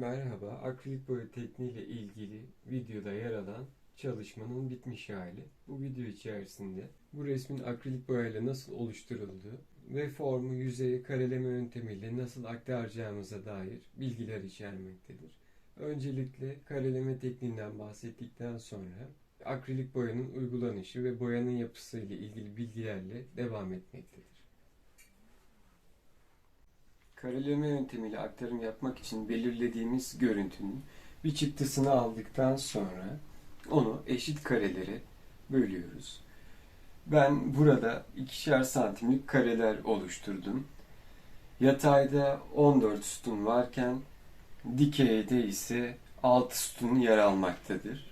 Merhaba, akrilik boya tekniğiyle ilgili videoda yer alan çalışmanın bitmiş hali. Bu video içerisinde bu resmin akrilik boyayla nasıl oluşturulduğu ve formu yüzeye kareleme yöntemiyle nasıl aktaracağımıza dair bilgiler içermektedir. Öncelikle kareleme tekniğinden bahsettikten sonra akrilik boyanın uygulanışı ve boyanın yapısı ile ilgili bilgilerle devam etmektedir. Kareleme yöntemiyle aktarım yapmak için belirlediğimiz görüntünün bir çıktısını aldıktan sonra onu eşit karelere bölüyoruz. Ben burada ikişer santimlik kareler oluşturdum. Yatayda 14 sütun varken dikeyde ise 6 sütun yer almaktadır.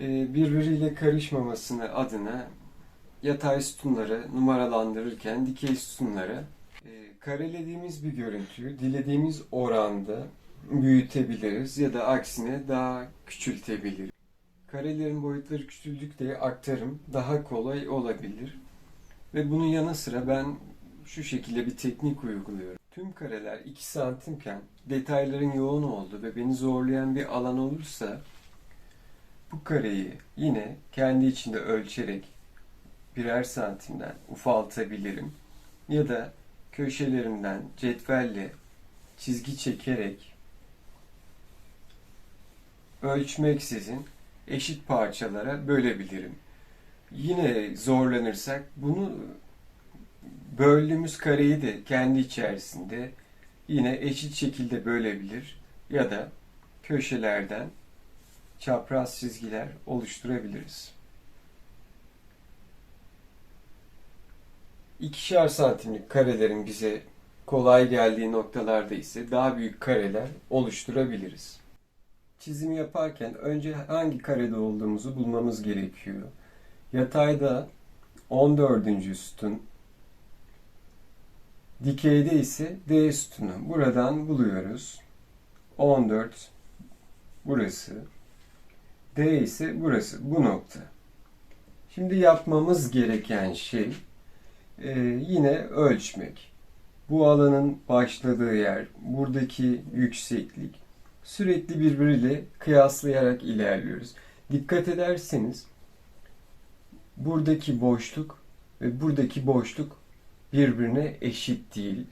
Ee, Birbiriyle karışmamasını adına yatay sütunları numaralandırırken dikey sütunlara karelediğimiz bir görüntüyü dilediğimiz oranda büyütebiliriz ya da aksine daha küçültebiliriz. Karelerin boyutları küçüldükçe aktarım daha kolay olabilir. Ve bunun yanı sıra ben şu şekilde bir teknik uyguluyorum. Tüm kareler 2 santimken detayların yoğun olduğu ve beni zorlayan bir alan olursa bu kareyi yine kendi içinde ölçerek birer santimden ufaltabilirim. Ya da köşelerinden cetvelle çizgi çekerek ölçmeksizin eşit parçalara bölebilirim. Yine zorlanırsak bunu böldüğümüz kareyi de kendi içerisinde yine eşit şekilde bölebilir ya da köşelerden çapraz çizgiler oluşturabiliriz. İkişer santimlik karelerin bize kolay geldiği noktalarda ise daha büyük kareler oluşturabiliriz. Çizim yaparken önce hangi karede olduğumuzu bulmamız gerekiyor. Yatayda 14. sütun, dikeyde ise D sütunu. Buradan buluyoruz. 14 burası. D ise burası. Bu nokta. Şimdi yapmamız gereken şey e, yine ölçmek. Bu alanın başladığı yer, buradaki yükseklik sürekli birbiriyle kıyaslayarak ilerliyoruz. Dikkat ederseniz buradaki boşluk ve buradaki boşluk birbirine eşit değil.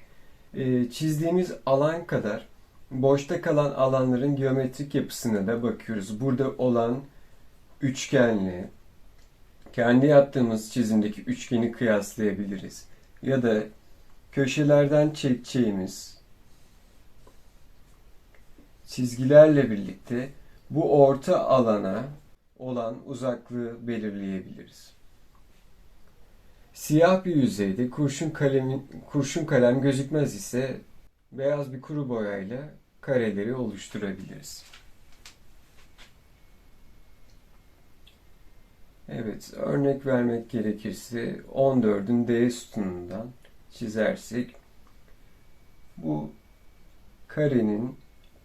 E, çizdiğimiz alan kadar boşta kalan alanların geometrik yapısına da bakıyoruz. Burada olan üçgenli, kendi yaptığımız çizimdeki üçgeni kıyaslayabiliriz. Ya da köşelerden çekeceğimiz çizgilerle birlikte bu orta alana olan uzaklığı belirleyebiliriz. Siyah bir yüzeyde kurşun kalem, kurşun kalem gözükmez ise beyaz bir kuru boyayla kareleri oluşturabiliriz. Evet, örnek vermek gerekirse 14'ün D sütunundan çizersek bu karenin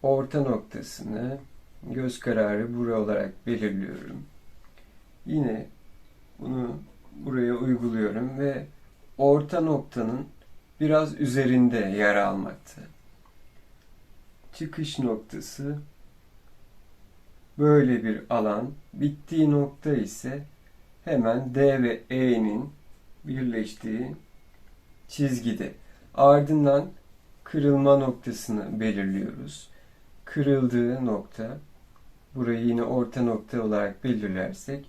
orta noktasını göz kararı buraya olarak belirliyorum. Yine bunu buraya uyguluyorum ve orta noktanın biraz üzerinde yer almakta. Çıkış noktası böyle bir alan. Bittiği nokta ise hemen D ve E'nin birleştiği çizgide. Ardından kırılma noktasını belirliyoruz. Kırıldığı nokta burayı yine orta nokta olarak belirlersek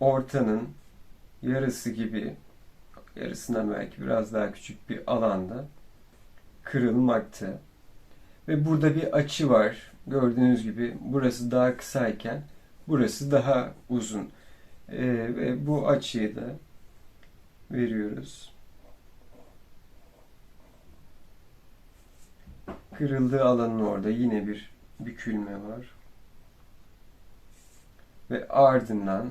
ortanın yarısı gibi yarısından belki biraz daha küçük bir alanda kırılmakta. Ve burada bir açı var. Gördüğünüz gibi burası daha kısayken burası daha uzun. Ee, ve bu açıyı da veriyoruz. Kırıldığı alanın orada yine bir bükülme var. Ve ardından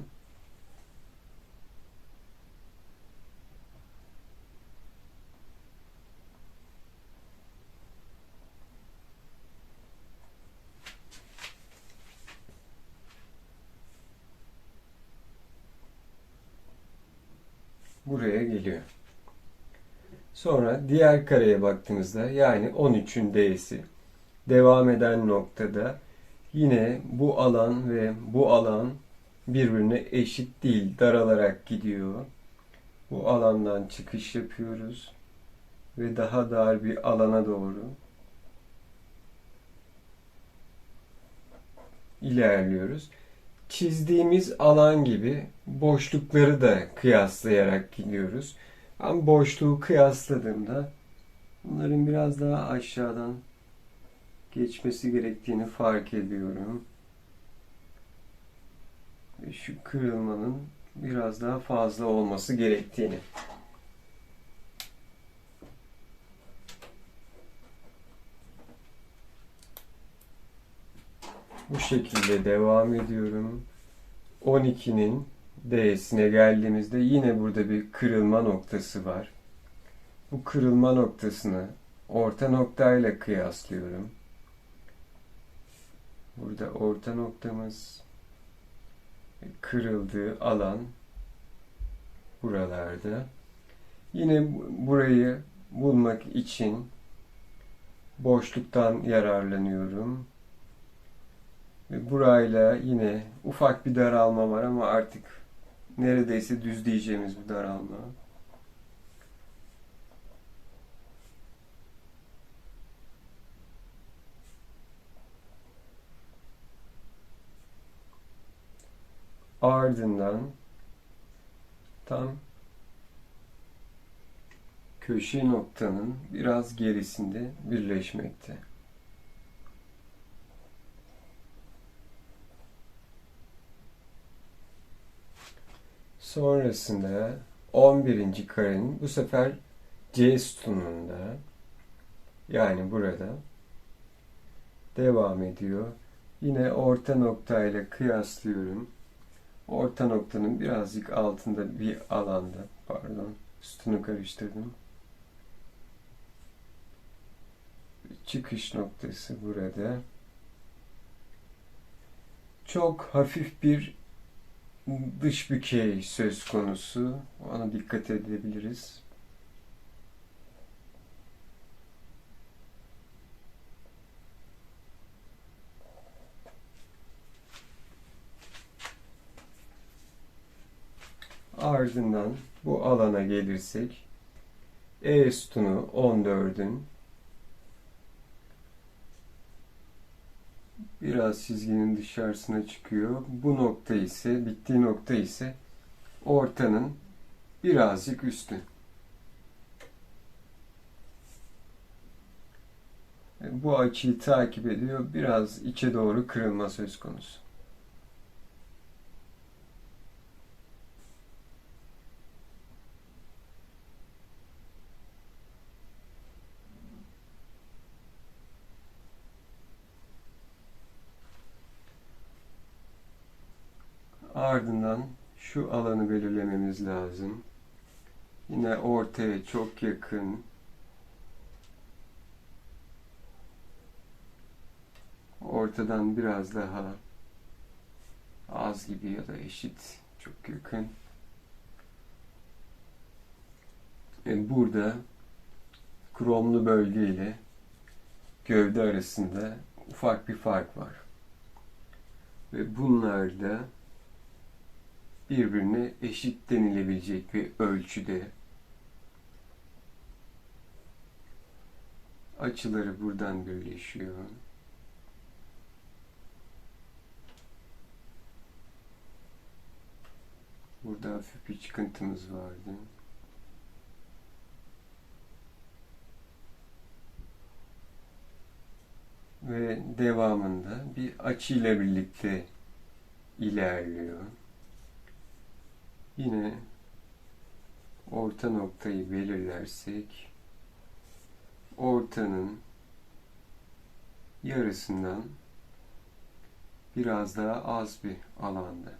buraya geliyor. Sonra diğer kareye baktığımızda yani 13'ün D'si devam eden noktada yine bu alan ve bu alan birbirine eşit değil, daralarak gidiyor. Bu alandan çıkış yapıyoruz ve daha dar bir alana doğru ilerliyoruz. Çizdiğimiz alan gibi boşlukları da kıyaslayarak gidiyoruz. Ben boşluğu kıyasladığımda bunların biraz daha aşağıdan geçmesi gerektiğini fark ediyorum. Şu kırılmanın biraz daha fazla olması gerektiğini. Bu şekilde devam ediyorum. 12'nin D'sine geldiğimizde yine burada bir kırılma noktası var. Bu kırılma noktasını orta noktayla kıyaslıyorum. Burada orta noktamız kırıldığı alan buralarda. Yine burayı bulmak için boşluktan yararlanıyorum. Ve burayla yine ufak bir daralma var ama artık neredeyse düz diyeceğimiz bir daralma. Ardından tam köşe noktanın biraz gerisinde birleşmekte. Sonrasında 11. karenin bu sefer C sütununda yani burada devam ediyor. Yine orta noktayla kıyaslıyorum. Orta noktanın birazcık altında bir alanda, pardon, sütunu karıştırdım. Çıkış noktası burada. Çok hafif bir dış bükey söz konusu. Ona dikkat edebiliriz. Ardından bu alana gelirsek E sütunu 14'ün biraz çizginin dışarısına çıkıyor. Bu nokta ise, bittiği nokta ise ortanın birazcık üstü. Bu açıyı takip ediyor. Biraz içe doğru kırılma söz konusu. Ardından şu alanı belirlememiz lazım. Yine ortaya çok yakın. Ortadan biraz daha az gibi ya da eşit, çok yakın. E burada kromlu bölge ile gövde arasında ufak bir fark var. Ve bunlar da birbirine eşit denilebilecek bir ölçüde açıları buradan birleşiyor. Burada hafif bir çıkıntımız vardı. Ve devamında bir açıyla birlikte ilerliyor. Yine orta noktayı belirlersek ortanın yarısından biraz daha az bir alanda.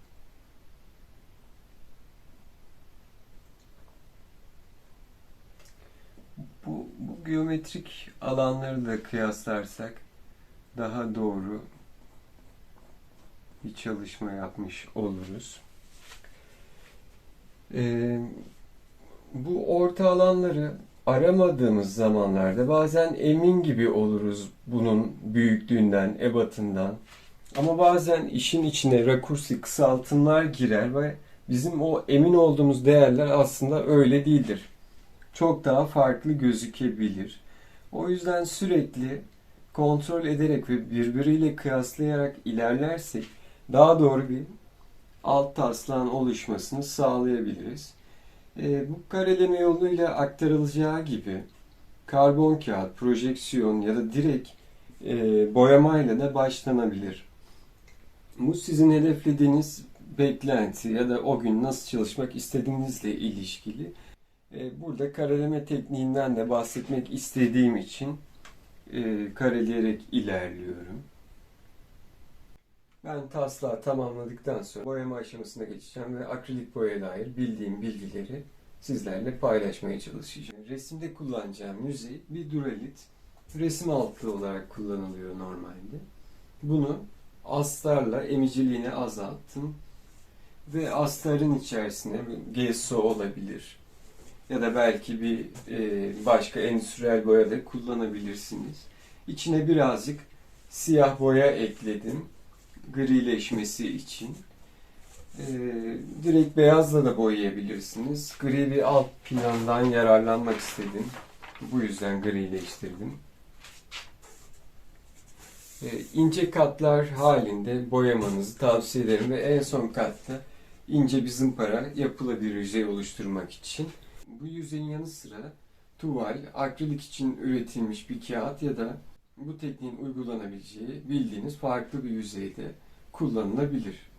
Bu, bu geometrik alanları da kıyaslarsak daha doğru bir çalışma yapmış oluruz. Ee, bu orta alanları aramadığımız zamanlarda bazen emin gibi oluruz bunun büyüklüğünden, ebatından. Ama bazen işin içine rakursi kısaltımlar girer ve bizim o emin olduğumuz değerler aslında öyle değildir. Çok daha farklı gözükebilir. O yüzden sürekli kontrol ederek ve birbiriyle kıyaslayarak ilerlersek daha doğru bir alt taslağın oluşmasını sağlayabiliriz. E, bu kareleme yoluyla aktarılacağı gibi karbon kağıt, projeksiyon ya da direkt e, boyamayla da başlanabilir. Bu sizin hedeflediğiniz beklenti ya da o gün nasıl çalışmak istediğinizle ilişkili. E, burada kareleme tekniğinden de bahsetmek istediğim için e, kareleyerek ilerliyorum. Ben taslağı tamamladıktan sonra boyama aşamasına geçeceğim ve akrilik boyaya dair bildiğim bilgileri sizlerle paylaşmaya çalışacağım. Resimde kullanacağım yüzey bir duralit. Resim altlığı olarak kullanılıyor normalde. Bunu astarla emiciliğini azalttım. Ve astarın içerisine gesso olabilir. Ya da belki bir e, başka endüstriyel boya da kullanabilirsiniz. İçine birazcık siyah boya ekledim. Grileşmesi için. Ee, direkt beyazla da boyayabilirsiniz. Gri bir alt plandan yararlanmak istedim. Bu yüzden grileştirdim. Ee, ince katlar halinde boyamanızı tavsiye ederim ve en son katta ince bir zımpara yapılabilir yüzey oluşturmak için. Bu yüzeyin yanı sıra tuval, akrilik için üretilmiş bir kağıt ya da bu tekniğin uygulanabileceği bildiğiniz farklı bir yüzeyde kullanılabilir.